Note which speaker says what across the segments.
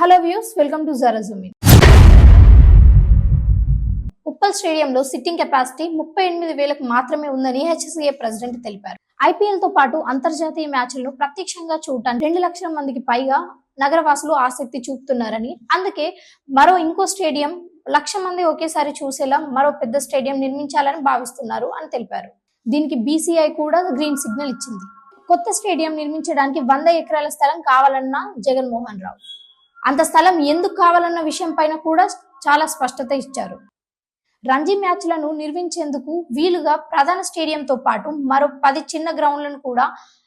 Speaker 1: Hello views welcome to జరజుమిన్ ఉప్పల్ స్టేడియంలో sitting capacity ముప్పై ఎనిమిది వేలకు మాత్రమే ఉందని హెచ్సిఏ ప్రెసిడెంట్ తెలిపారు. ఐపీఎల్తో పాటు అంతర్జాతీయ మ్యాచ్లను ప్రత్యక్షంగా చూడటానికి రెండు లక్షల మందికి పైగా నగరవాసులు ఆసక్తి చూపుతున్నారని అందుకే మరో ఇంకో స్టేడియం లక్ష మంది ఒకేసారి చూసేలా మరో పెద్ద స్టేడియం నిర్మించాలని భావిస్తున్నారు అని తెలిపారు. దీనికి బీసీఐ కూడా గ్రీన్ సిగ్నల్ ఇచ్చింది. కొత్త స్టేడియం నిర్మించడానికి వంద ఎకరాల స్థలం కావాలన్న జగన్మోహన్ రావు. అంత స్థలం ఎందుకు కావాలన్న విషయం పైన కూడా చాలా స్పష్టత ఇచ్చారు. రంజీ మ్యాచ్లను నిర్మించేందుకు వీలుగా ప్రధాన స్టేడియంతో పాటు మరో పది చిన్న గ్రౌండ్లను కూడా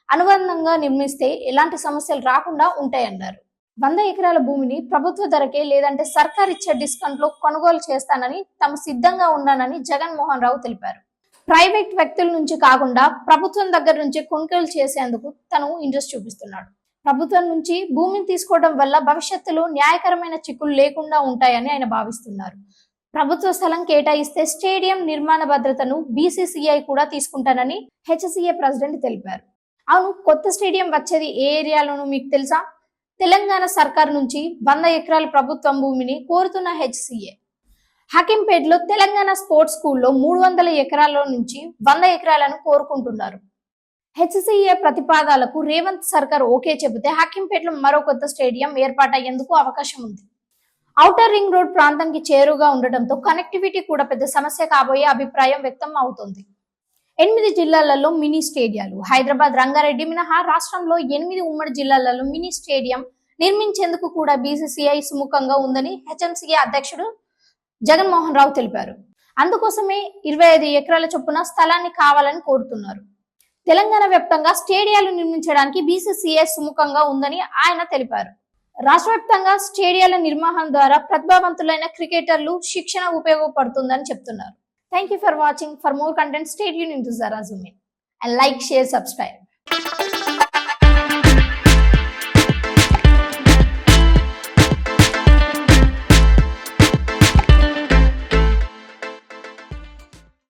Speaker 1: అనుబంధంగా నిర్మిస్తే ఎలాంటి సమస్యలు రాకుండా ఉంటాయన్నారు. వంద ఎకరాల భూమిని ప్రభుత్వ ధరకే లేదంటే సర్కార్ ఇచ్చే డిస్కౌంట్లో కొనుగోలు చేస్తానని తాము సిద్ధంగా ఉన్నానని జగన్మోహన్ రావు తెలిపారు. ప్రైవేట్ వ్యక్తుల నుంచి కాకుండా ప్రభుత్వం దగ్గర నుంచి కొనుగోలు చేసేందుకు తను ఇంట్రెస్ట్ చూపిస్తున్నాడు. ప్రభుత్వం నుంచి భూమిని తీసుకోవడం వల్ల భవిష్యత్తులో న్యాయకరమైన చిక్కులు లేకుండా ఉంటాయని ఆయన భావిస్తున్నారు. ప్రభుత్వ స్థలం కేటాయిస్తే స్టేడియం నిర్మాణ భద్రతను బీసీసీఐ కూడా తీసుకుంటానని హెచ్సిఏ ప్రెసిడెంట్ తెలిపారు. అవును కొత్త స్టేడియం వచ్చేది ఏ ఏరియాలోనూ మీకు తెలుసా? తెలంగాణ సర్కార్ నుంచి వంద ఎకరాల ప్రభుత్వం భూమిని కోరుతున్న హెచ్సిఏ. హకింపేటలో తెలంగాణ స్పోర్ట్స్ స్కూల్లో మూడు వందల ఎకరాల నుంచి వంద ఎకరాలను కోరుకుంటున్నారు. హెచ్సిఏ ప్రతిపాదాలకు రేవంత్ సర్కార్ ఓకే చెబితే హక్కింపేటలో మరో కొత్త స్టేడియం ఏర్పాటయ్యేందుకు అవకాశం ఉంది. ఔటర్ రింగ్ రోడ్ ప్రాంతానికి చేరుగా ఉండటంతో కనెక్టివిటీ కూడా పెద్ద సమస్య కాబోయే అభిప్రాయం వ్యక్తం అవుతోంది. ఎనిమిది జిల్లాలలో మినీ స్టేడియాలు హైదరాబాద్ రంగారెడ్డి మినహా రాష్ట్రంలో ఎనిమిది ఉమ్మడి జిల్లాలలో మినీ స్టేడియం నిర్మించేందుకు కూడా బీసీసీఐ సుముఖంగా ఉందని హెచ్ఎంసీఏ అధ్యక్షుడు జగన్మోహన్ రావు తెలిపారు. అందుకోసమే ఇరవై ఐదు ఎకరాల చొప్పున స్థలాన్ని కావాలని కోరుతున్నారు. తెలంగాణ వ్యాప్తంగా స్టేడియాలు నిర్మించడానికి బీసీసీఐ సుముఖంగా ఉందని ఆయన తెలిపారు. రాష్ట్ర వ్యాప్తంగా స్టేడియాల నిర్మాణం ద్వారా ప్రతిభావంతులైన క్రికెటర్లు శిక్షణ ఉపయోగపడుతుందని చెప్తున్నారు. Thank you for watching for more content stadium in to జరా అండ్ లైక్ షేర్ సబ్స్క్రైబ్